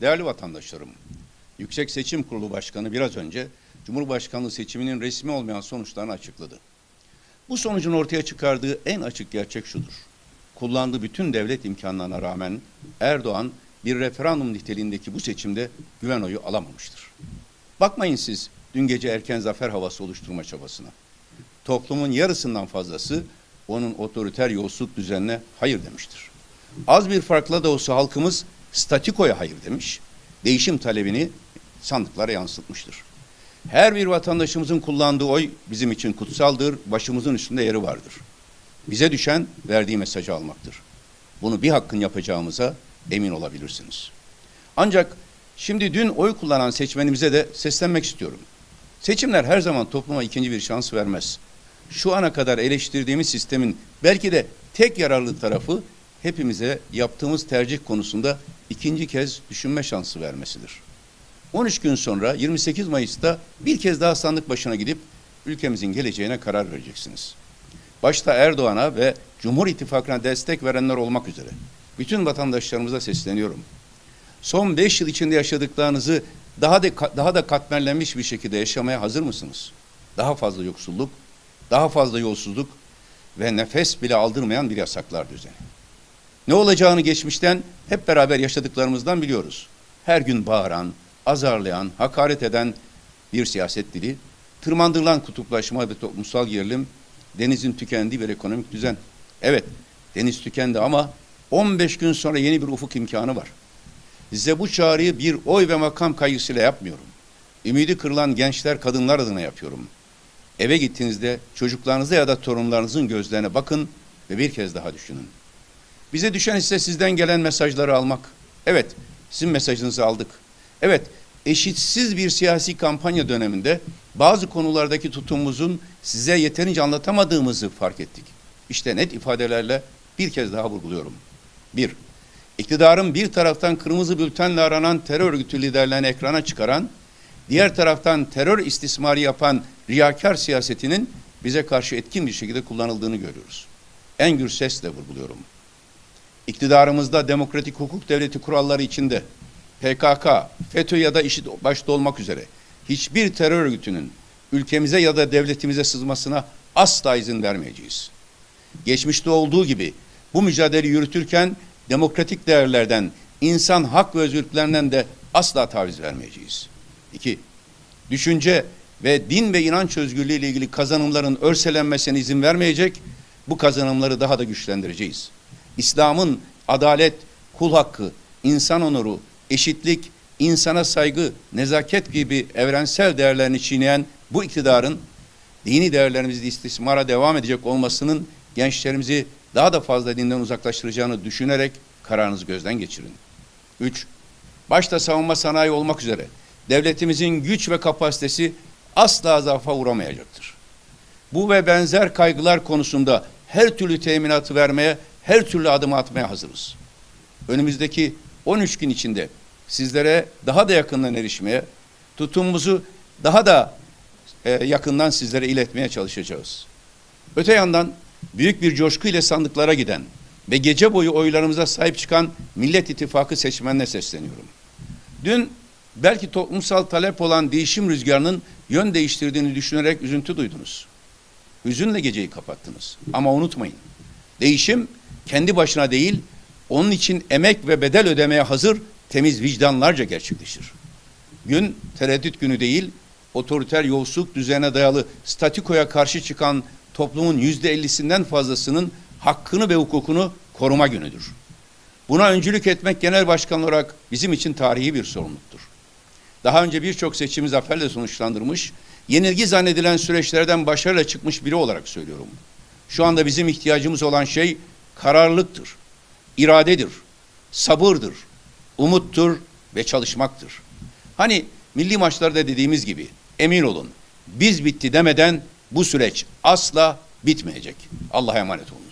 Değerli vatandaşlarım, Yüksek Seçim Kurulu Başkanı biraz önce Cumhurbaşkanlığı seçiminin resmi olmayan sonuçlarını açıkladı. Bu sonucun ortaya çıkardığı en açık gerçek şudur. Kullandığı bütün devlet imkanlarına rağmen Erdoğan bir referandum niteliğindeki bu seçimde güven oyu alamamıştır. Bakmayın siz dün gece erken zafer havası oluşturma çabasına. Toplumun yarısından fazlası onun otoriter yolsuzluk düzenine hayır demiştir. Az bir farkla da olsa halkımız statikoya hayır demiş, değişim talebini sandıklara yansıtmıştır. Her bir vatandaşımızın kullandığı oy bizim için kutsaldır, başımızın üstünde yeri vardır. Bize düşen verdiği mesajı almaktır. Bunu bir hakkın yapacağımıza emin olabilirsiniz. Ancak şimdi dün oy kullanan seçmenimize de seslenmek istiyorum. Seçimler her zaman topluma ikinci bir şans vermez. Şu ana kadar eleştirdiğimiz sistemin belki de tek yararlı tarafı hepimize yaptığımız tercih konusunda ikinci kez düşünme şansı vermesidir. 13 gün sonra 28 Mayıs'ta bir kez daha sandık başına gidip ülkemizin geleceğine karar vereceksiniz. Başta Erdoğan'a ve Cumhur İttifakı'na destek verenler olmak üzere bütün vatandaşlarımıza sesleniyorum. Son 5 yıl içinde yaşadıklarınızı daha da daha da katmerlenmiş bir şekilde yaşamaya hazır mısınız? Daha fazla yoksulluk, daha fazla yolsuzluk ve nefes bile aldırmayan bir yasaklar düzeni. Ne olacağını geçmişten hep beraber yaşadıklarımızdan biliyoruz. Her gün bağıran, azarlayan, hakaret eden bir siyaset dili, tırmandırılan kutuplaşma ve toplumsal gerilim, denizin tükendiği bir ekonomik düzen. Evet, deniz tükendi ama 15 gün sonra yeni bir ufuk imkanı var. Size bu çağrıyı bir oy ve makam kaygısıyla yapmıyorum. Ümidi kırılan gençler, kadınlar adına yapıyorum. Eve gittiğinizde çocuklarınıza ya da torunlarınızın gözlerine bakın ve bir kez daha düşünün. Bize düşen ise sizden gelen mesajları almak. Evet, sizin mesajınızı aldık. Evet, eşitsiz bir siyasi kampanya döneminde bazı konulardaki tutumumuzun size yeterince anlatamadığımızı fark ettik. İşte net ifadelerle bir kez daha vurguluyorum. Bir, iktidarın bir taraftan kırmızı bültenle aranan terör örgütü liderlerini ekrana çıkaran, diğer taraftan terör istismarı yapan riyakar siyasetinin bize karşı etkin bir şekilde kullanıldığını görüyoruz. En gür sesle vurguluyorum. İktidarımızda demokratik hukuk devleti kuralları içinde PKK, FETÖ ya da IŞİD başta olmak üzere hiçbir terör örgütünün ülkemize ya da devletimize sızmasına asla izin vermeyeceğiz. Geçmişte olduğu gibi bu mücadele yürütürken demokratik değerlerden, insan hak ve özgürlüklerinden de asla taviz vermeyeceğiz. İki, düşünce ve din ve inanç özgürlüğü ile ilgili kazanımların örselenmesine izin vermeyecek, bu kazanımları daha da güçlendireceğiz. İslam'ın adalet, kul hakkı, insan onuru, eşitlik, insana saygı, nezaket gibi evrensel değerlerini çiğneyen bu iktidarın dini değerlerimizi istismara devam edecek olmasının gençlerimizi daha da fazla dinden uzaklaştıracağını düşünerek kararınızı gözden geçirin. 3. Başta savunma sanayi olmak üzere devletimizin güç ve kapasitesi asla zaafa uğramayacaktır. Bu ve benzer kaygılar konusunda her türlü teminatı vermeye, her türlü adım atmaya hazırız. Önümüzdeki 13 gün içinde sizlere daha da yakından erişmeye, tutumumuzu daha da e, yakından sizlere iletmeye çalışacağız. Öte yandan büyük bir coşku ile sandıklara giden ve gece boyu oylarımıza sahip çıkan Millet İttifakı seçmenine sesleniyorum. Dün belki toplumsal talep olan değişim rüzgarının yön değiştirdiğini düşünerek üzüntü duydunuz. Hüzünle geceyi kapattınız. Ama unutmayın. Değişim kendi başına değil, onun için emek ve bedel ödemeye hazır temiz vicdanlarca gerçekleşir. Gün tereddüt günü değil, otoriter yolsuzluk düzene dayalı statikoya karşı çıkan toplumun yüzde ellisinden fazlasının hakkını ve hukukunu koruma günüdür. Buna öncülük etmek genel başkan olarak bizim için tarihi bir sorumluluktur. Daha önce birçok seçimi zaferle sonuçlandırmış, yenilgi zannedilen süreçlerden başarıyla çıkmış biri olarak söylüyorum. Şu anda bizim ihtiyacımız olan şey kararlılıktır, iradedir, sabırdır, umuttur ve çalışmaktır. Hani milli maçlarda dediğimiz gibi emin olun biz bitti demeden bu süreç asla bitmeyecek. Allah'a emanet olun.